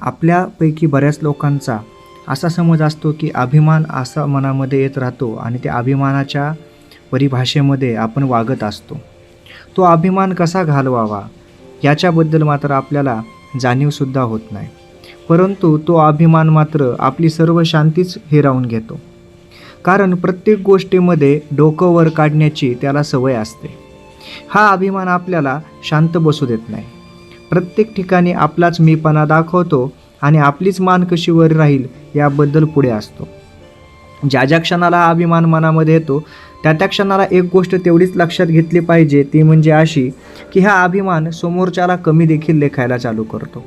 आपल्यापैकी बऱ्याच लोकांचा असा समज असतो की अभिमान असा मनामध्ये येत राहतो आणि त्या अभिमानाच्या परिभाषेमध्ये आपण वागत असतो. तो अभिमान कसा घालवावा याच्याबद्दल मात्र आपल्याला जाणीवसुद्धा होत नाही. परंतु तो अभिमान मात्र आपली सर्व शांतीच हिरावून घेतो. कारण प्रत्येक गोष्टीमध्ये डोकं वर काढण्याची त्याला सवय असते. हा अभिमान आपल्याला शांत बसू देत नाही. प्रत्येक ठिकाणी आपलाच मीपणा दाखवतो आणि आपलीच मान कशी वर राहील याबद्दल पुढे असतो. ज्या ज्या क्षणाला हा अभिमान मनामध्ये येतो त्या त्या क्षणाला एक गोष्ट तेवढीच लक्षात घेतली पाहिजे ती म्हणजे अशी की हा अभिमान समोरच्याला कमी देखील लेखायला चालू करतो.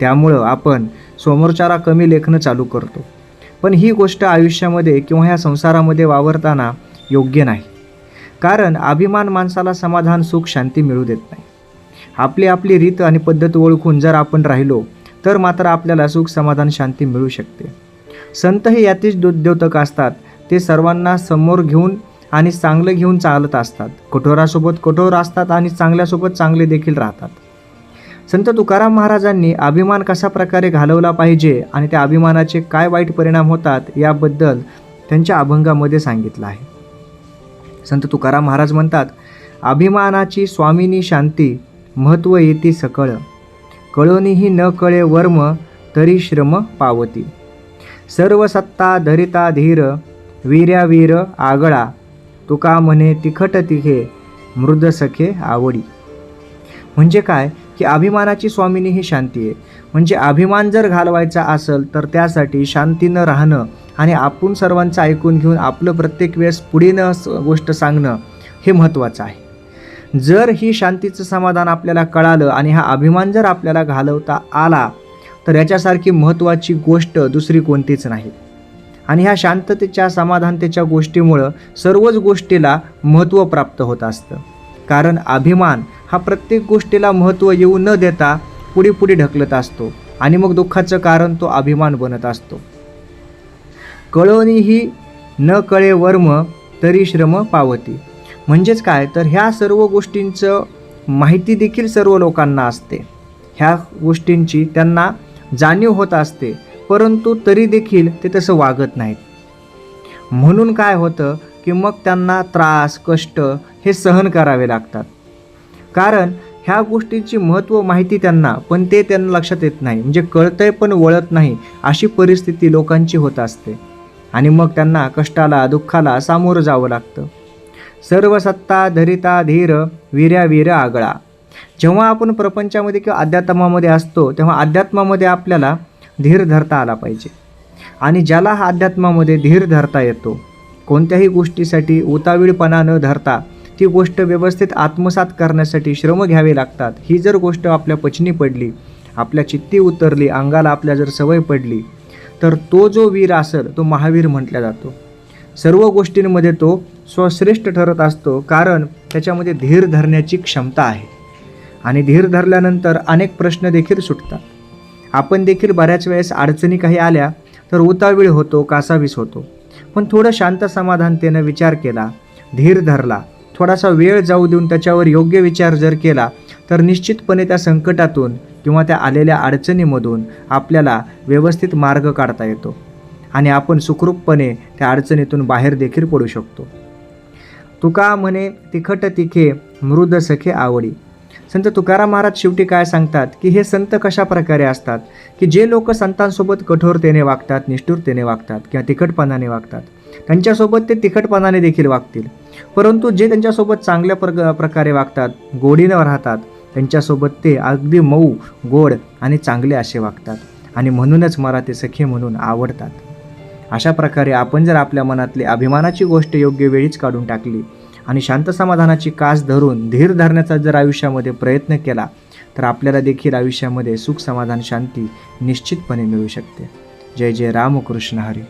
त्यामुळं आपण समोरच्याला कमी लेखणं चालू करतो. पण ही गोष्ट आयुष्यामध्ये किंवा ह्या संसारामध्ये वावरताना योग्य नाही. कारण अभिमान माणसाला समाधान सुख शांती मिळू देत नाही. आपली आपली रीत आणि पद्धत ओळखून जर आपण राहिलो तर मात्र आपल्याला सुख समाधान शांती मिळू शकते. संत हे यातीच द्योतक असतात. ते सर्वांना समोर घेऊन आणि चांगलं घेऊन चालत असतात. कठोरासोबत कठोर असतात आणि चांगल्यासोबत चांगले देखील राहतात. संत तुकाराम महाराजांनी अभिमान कशा प्रकारे घालवला पाहिजे आणि त्या अभिमानाचे काय वाईट परिणाम होतात याबद्दल त्यांच्या अभंगामध्ये सांगितलं आहे. संत तुकाराम महाराज म्हणतात अभिमानाची स्वामिनी शांती महत्त्व येती सकळ. कळोनीही न कळे वर्म तरी श्रम पावती. सर्व सत्ता धरिता धीर वीर्यावीर आगळा. तुका म्हणे तिखट तिखे मृद सखे आवडी. म्हणजे काय? की अभिमानाची स्वामिनी ही शांती आहे. म्हणजे अभिमान जर घालवायचा असेल तर त्यासाठी शांतीनं राहणं आणि आपण सर्वांचं ऐकून घेऊन आपलं प्रत्येक वेळेस पुढीनं गोष्ट सांगणं हे महत्त्वाचं आहे. जर ही शांतीचं समाधान आपल्याला कळालं आणि हा अभिमान जर आपल्याला घालवता आला तर याच्यासारखी महत्त्वाची गोष्ट दुसरी कोणतीच नाही. आणि ह्या शांततेच्या समाधानतेच्या गोष्टीमुळं सर्वच गोष्टीला महत्त्व प्राप्त होत असतं. कारण अभिमान हा प्रत्येक गोष्टीला महत्त्व येऊ न देता पुढे पुढे ढकलत असतो आणि मग दुःखाचं कारण तो अभिमान बनत असतो. कळवणीही न कळे वर्म तरी श्रम पावती. म्हणजेच काय? तर ह्या सर्व गोष्टींचं माहिती देखील सर्व लोकांना असते. ह्या गोष्टींची त्यांना जाणीव होत असते. परंतु तरी देखील ते तसं वागत नाहीत. म्हणून काय होतं की मग त्यांना त्रास कष्ट हे सहन करावे लागतात. कारण ह्या गोष्टींची महत्त्व माहिती त्यांना पण ते त्यांना लक्षात येत नाही. म्हणजे कळतंय पण वळत नाही अशी परिस्थिती लोकांची होत असते. आणि मग त्यांना कष्टाला दुःखाला सामोरं जावं लागतं. सर्व सत्ता धरिता धीर वीर्या वीर आगळा. जेव्हा आपण प्रपंचामध्ये किंवा अध्यात्मामध्ये असतो तेव्हा अध्यात्मामध्ये आपल्याला धीर धरता आला पाहिजे. आणि ज्याला हा अध्यात्मामध्ये धीर धरता येतो कोणत्याही गोष्टीसाठी उतावीळपणा न धरता ती गोष्ट व्यवस्थित आत्मसात करण्यासाठी श्रम घ्यावे लागतात. ही जर गोष्ट आपल्या पचनी पडली आपल्या चित्ती उतरली अंगाला आपल्या जर सवय पडली तर तो जो वीर असेल तो महावीर म्हटला जातो. सर्व गोष्टींमध्ये तो स्वश्रेष्ठ ठरत असतो कारण त्याच्यामध्ये धीर धरण्याची क्षमता आहे. आणि धीर धरल्यानंतर अनेक प्रश्न देखील सुटतात. आपण देखील बऱ्याच वेळेस अडचणी काही आल्या तर उतावीळ होतो कासावीस होतो. पण थोडं शांत समाधानतेनं विचार केला धीर धरला थोडासा वेळ जाऊ देऊन त्याच्यावर योग्य विचार जर केला तर निश्चितपणे त्या संकटातून किंवा त्या आलेल्या अडचणीमधून आपल्याला व्यवस्थित मार्ग काढता येतो. आणि आपण सुखरूपपणे त्या अडचणीतून बाहेर देखील पडू शकतो. तुका म्हणे तिखट तिखे मृद सखे आवडी. संत तुकाराम महाराज शेवटी काय सांगतात की हे संत कशा प्रकारे असतात? की जे लोक संतांसोबत कठोरतेने वागतात निष्ठुरतेने वागतात किंवा तिखटपणाने वागतात त्यांच्यासोबत ते तिखटपणाने देखील वागतील. परंतु जे त्यांच्यासोबत चांगल्या प्रग प्रकारे वागतात गोडीनं राहतात त्यांच्यासोबत ते अगदी मऊ गोड आणि चांगले असे वागतात आणि म्हणूनच मला ते सखे म्हणून आवडतात. अशा प्रकारे आपण जर आपल्या मनातली अभिमानाची गोष्ट योग्य वेळीच काढून टाकली आणि शांत समाधानाची कास धरून धीर धरण्याचा जर आयुष्यामध्ये प्रयत्न केला तर आपल्याला देखील आयुष्यामध्ये सुख समाधान शांती निश्चितपणे मिळू शकते. जय जय रामकृष्ण हरी.